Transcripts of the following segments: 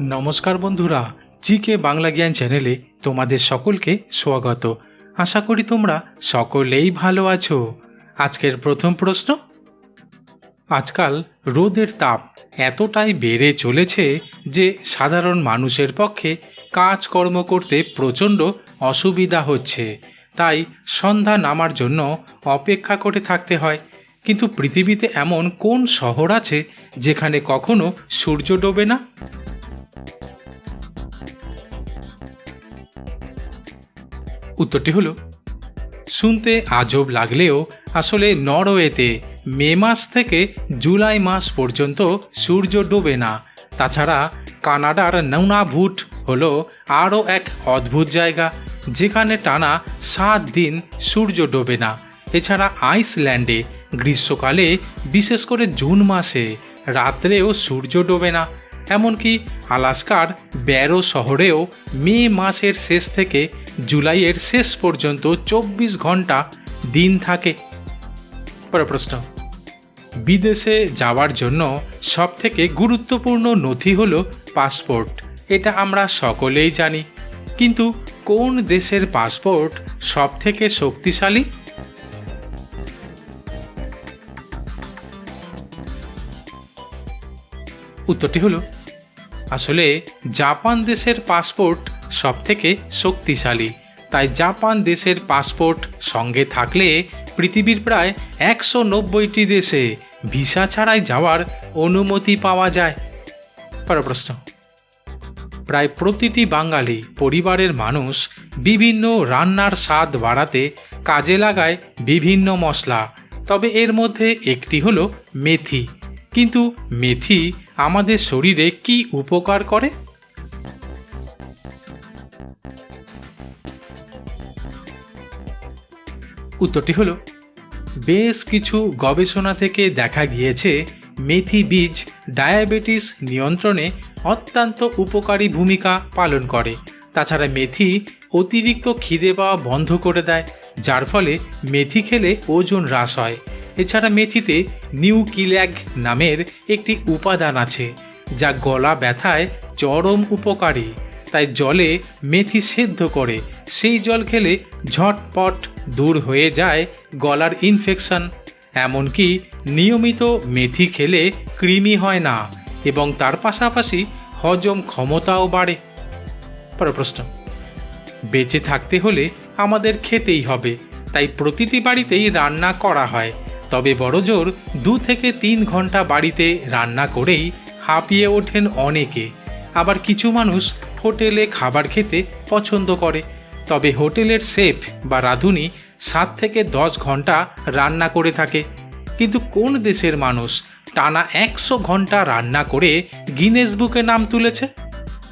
নমস্কার বন্ধুরা, জিকে বাংলা জ্ঞান চ্যানেলে তোমাদের সকলকে স্বাগত। আশা করি তোমরা সকলেই ভালো আছো। আজকের প্রথম প্রশ্ন, আজকাল রোদের তাপ এতটাই বেড়ে চলেছে যে সাধারণ মানুষের পক্ষে কাজকর্ম করতে প্রচণ্ড অসুবিধা হচ্ছে। তাই সন্ধ্যা নামার জন্য অপেক্ষা করে থাকতে হয়। কিন্তু পৃথিবীতে এমন কোন শহর আছে যেখানে কখনো সূর্য ডোবে না? উত্তরটি হলো, শুনতে আজব লাগলেও আসলে নরওয়েতে মে মাস থেকে জুলাই মাস পর্যন্ত সূর্য ডোবে না। তাছাড়া কানাডার নৌনাভুট হলো আরও এক অদ্ভুত জায়গা, যেখানে টানা সাত দিন সূর্য ডোবে না। এছাড়া আইসল্যান্ডে গ্রীষ্মকালে, বিশেষ করে জুন মাসে, রাত্রেও সূর্য ডোবে না। এমনকি আলাস্কার ব্যারো শহরেও মে মাসের শেষ থেকে জুলাইয়ের শেষ পর্যন্ত চব্বিশ ঘণ্টা দিন থাকে। পরের প্রশ্ন। বিদেশে যাওয়ার জন্য সবথেকে গুরুত্বপূর্ণ নথি হল পাসপোর্ট। এটা আমরা সকলেই জানি। কিন্তু কোন দেশের পাসপোর্ট সবথেকে শক্তিশালী? উত্তরটি হলো, আসলে জাপান দেশের পাসপোর্ট সবথেকে শক্তিশালী। তাই জাপান দেশের পাসপোর্ট সঙ্গে থাকলে পৃথিবীর প্রায় একশো নব্বইটি দেশে ভিসা ছাড়াই যাওয়ার অনুমতি পাওয়া যায়। পরের প্রশ্ন। প্রায় প্রতিটি বাঙালি পরিবারের মানুষ বিভিন্ন রান্নার স্বাদ বাড়াতে কাজে লাগায় বিভিন্ন মশলা। তবে এর মধ্যে একটি হলো মেথি। কিন্তু মেথি আমাদের শরীরে কি উপকার করে? উত্তরটি হলো, বেশ কিছু গবেষণা থেকে দেখা গিয়েছে মেথি বীজ ডায়াবেটিস নিয়ন্ত্রণে অত্যন্ত উপকারী ভূমিকা পালন করে। তাছাড়া মেথি অতিরিক্ত খিদে পাওয়া বন্ধ করে দেয়, যার ফলে মেথি খেলে ওজন হ্রাস হয়। এছাড়া মেথিতে নিউকিল্যাগ নামের একটি উপাদান আছে, যা গলা ব্যথায় চরম উপকারী। তাই জলে মেথি সেদ্ধ করে, সেই জল খেলে ঝটপট দূর হয়ে যায় গলার ইনফেকশন এমনকি নিয়মিত মেথি খেলে কৃমি হয় না এবং তার পাশাপাশি হজম ক্ষমতাও বাড়ে। পরের প্রশ্ন, বেঁচে থাকতে হলে আমাদের খেতেই হবে, তাই প্রতিটি বাড়িতেই রান্না করা হয়। তবে বড়জোর দু থেকে তিন ঘণ্টা বাড়িতে রান্না করেই হাঁপিয়ে ওঠেন অনেকে। আবার কিছু মানুষ হোটেলে খাবার খেতে পছন্দ করে। তবে হোটেলের শেফ বা রাঁধুনি সাত থেকে দশ ঘণ্টা রান্না করে থাকে। কিন্তু কোন দেশের মানুষ টানা একশো ঘণ্টা রান্না করে গিনেস বুকে নাম তুলেছে?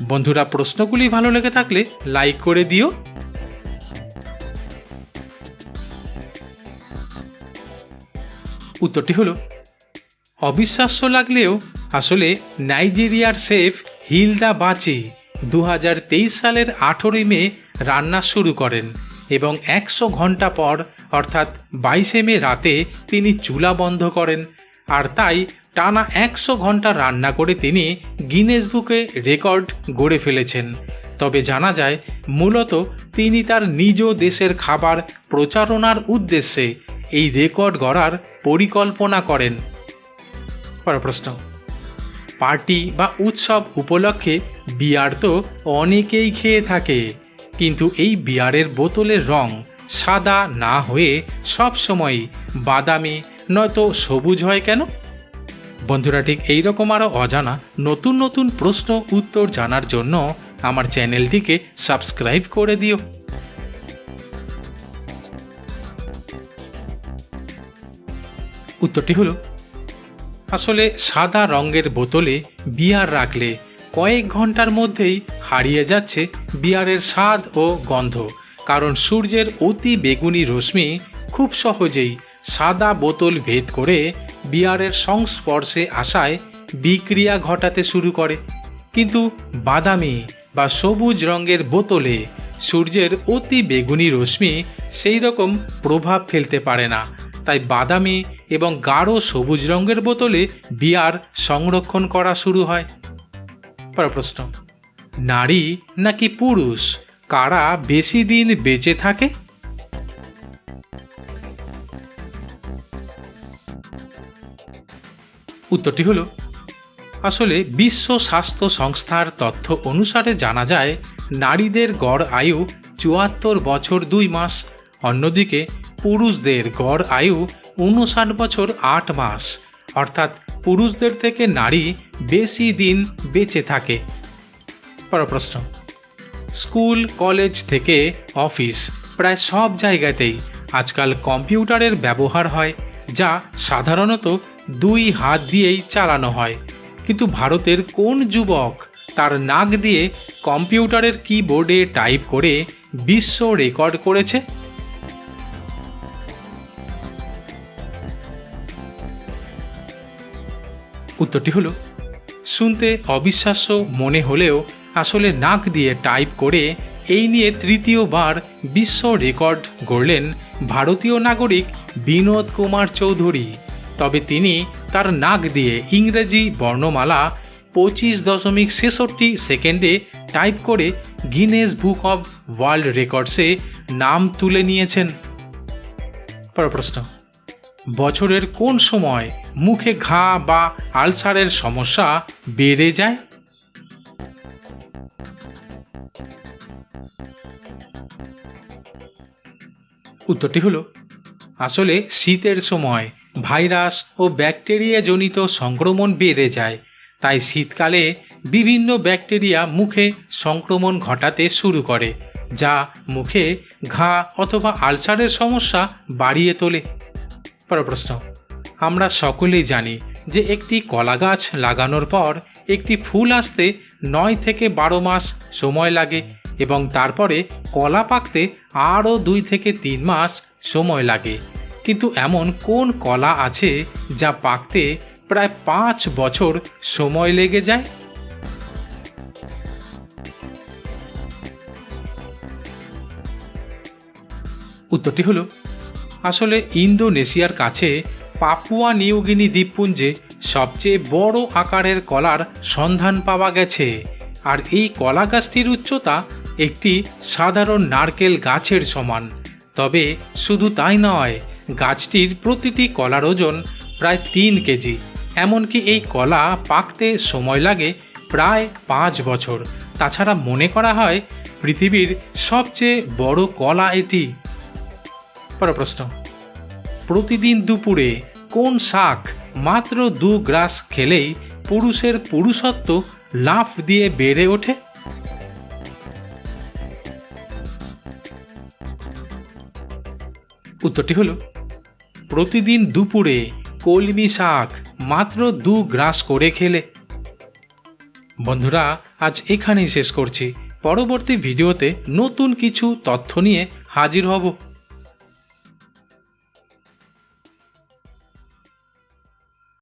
বন্ধুরা, প্রশ্নগুলি ভালো লেগে থাকলে লাইক করে দিও। উত্তরটি হলো, অবিশ্বাস্য লাগলেও আসলে নাইজেরিয়ার শেফ হিলদা বাচি। দু হাজার তেইশ সালের আঠেরোই মে রান্না শুরু করেন এবং একশো ঘণ্টা পর, অর্থাৎ বাইশে মে রাতে তিনি চুলা বন্ধ করেন। আর তাই টানা একশো ঘণ্টা রান্না করে তিনি গিনেস বুকে রেকর্ড গড়ে ফেলেছেন। তবে জানা যায়, মূলত তিনি তার নিজ দেশের খাবার প্রচারণার উদ্দেশ্যে এই রেকর্ড গড়ার পরিকল্পনা করেন। প্রশ্ন। পার্টি বা উৎসব উপলক্ষে বিয়ার তো অনেকেই খেয়ে থাকে। কিন্তু এই বিয়ারের বোতলের রং সাদা না হয়ে সব সময় বাদামি, নয়তো সবুজ হয় কেন? বন্ধুরা, ঠিক এইরকম আরও অজানা নতুন নতুন প্রশ্ন উত্তর জানার জন্য আমার চ্যানেলটিকে সাবস্ক্রাইব করে দিও। উত্তরটি হলো আসলে সাদা রঙের বোতলে বিয়ার রাখলে কয়েক ঘণ্টার মধ্যেই হারিয়ে যাচ্ছে বিয়ারের স্বাদ ও গন্ধ। কারণ সূর্যের অতি বেগুনি রশ্মি খুব সহজেই সাদা বোতল ভেদ করে বিয়ারের সংস্পর্শে আসায় বিক্রিয়া ঘটাতে শুরু করে। কিন্তু বাদামি বা সবুজ রঙের বোতলে সূর্যের অতি বেগুনি রশ্মি সেই রকম প্রভাব ফেলতে পারে না। তাই বাদামি এবং গাঢ় সবুজ রঙের বোতলে বিয়ার সংরক্ষণ করা শুরু হয়। প্রশ্ন নারী নাকি পুরুষ? কারা বেশি দিন বেঁচে থাকে? উত্তরটি হলো, আসলে বিশ্ব স্বাস্থ্য সংস্থার তথ্য অনুসারে জানা যায়, নারীদের গড় আয়ু চুয়াত্তর বছর দুই মাস। অন্যদিকে পুরুষদের গড় আয়ু উনষাট বছর আট মাস। অর্থাৎ পুরুষদের থেকে নারী বেশি দিন বেঁচে থাকে। পরের প্রশ্ন। স্কুল, কলেজ থেকে অফিস প্রায় সব জায়গাতেই আজকাল কম্পিউটারের ব্যবহার হয়, যা সাধারণত দুই হাত দিয়েই চালানো হয়। কিন্তু ভারতের কোন যুবক তার নাক দিয়ে কম্পিউটারের কিবোর্ডে টাইপ করে বিশ্ব রেকর্ড করেছে? উত্তরটি হলো, শুনতে অবিশ্বাস্য মনে হলেও আসলে নাক দিয়ে টাইপ করে এই নিয়ে তৃতীয়বার বিশ্ব রেকর্ড গড়লেন ভারতীয় নাগরিক বিনোদ কুমার চৌধুরী। তবে তিনি তার নাক দিয়ে ইংরেজি বর্ণমালা পঁচিশ দশমিক ছেষট্টি সেকেন্ডে টাইপ করে গিনেস বুক অব ওয়ার্ল্ড রেকর্ডসে নাম তুলে নিয়েছেন। প্রশ্ন বছরের কোন সময় মুখে ঘা বা আলসারের সমস্যা বেড়ে যায়? উত্তরটি হলো, আসলে শীতের সময় ভাইরাস ও ব্যাকটেরিয়া জনিত সংক্রমণ বেড়ে যায়। তাই শীতকালে বিভিন্ন ব্যাকটেরিয়া মুখে সংক্রমণ ঘটাতে শুরু করে, যা মুখে ঘা অথবা আলসারের সমস্যা বাড়িয়ে তোলে। প্রশ্ন আমরা সকলেই জানি যে একটি কলা গাছ লাগানোর পর একটি ফুল আসতে নয় থেকে বারো মাস সময় লাগে এবং তারপরে কলা পাকতে আরও দুই থেকে তিন মাস সময় লাগে। কিন্তু এমন কোন কলা আছে যা পাকতে প্রায় পাঁচ বছর সময় লেগে যায়? উত্তরটি হলো আসলে ইন্দোনেশিয়ার কাছে পাপুয়া নিউগিনি দ্বীপপুঞ্জে সবচেয়ে বড় আকারের কলার সন্ধান পাওয়া গেছে। আর এই কলা গাছটির উচ্চতা একটি সাধারণ নারকেল গাছের সমান। তবে শুধু তাই নয়, গাছটির প্রতিটি কলার ওজন প্রায় তিন কেজি। এমনকি এই কলা পাকতে সময় লাগে প্রায় পাঁচ বছর। তাছাড়া মনে করা হয়, পৃথিবীর সবচেয়ে বড় কলা এটি। পরের প্রশ্ন প্রতিদিন দুপুরে কোন শাক মাত্র দু গ্রাস খেলেই পুরুষের পুরুষত্ব লাফ দিয়ে বেড়ে ওঠে? উত্তরটি হলো, প্রতিদিন দুপুরে কলমি শাক মাত্র দু গ্রাস করে খেলে। বন্ধুরা, আজ এখানেই শেষ করছি। পরবর্তী ভিডিওতে নতুন কিছু তথ্য নিয়ে হাজির হব।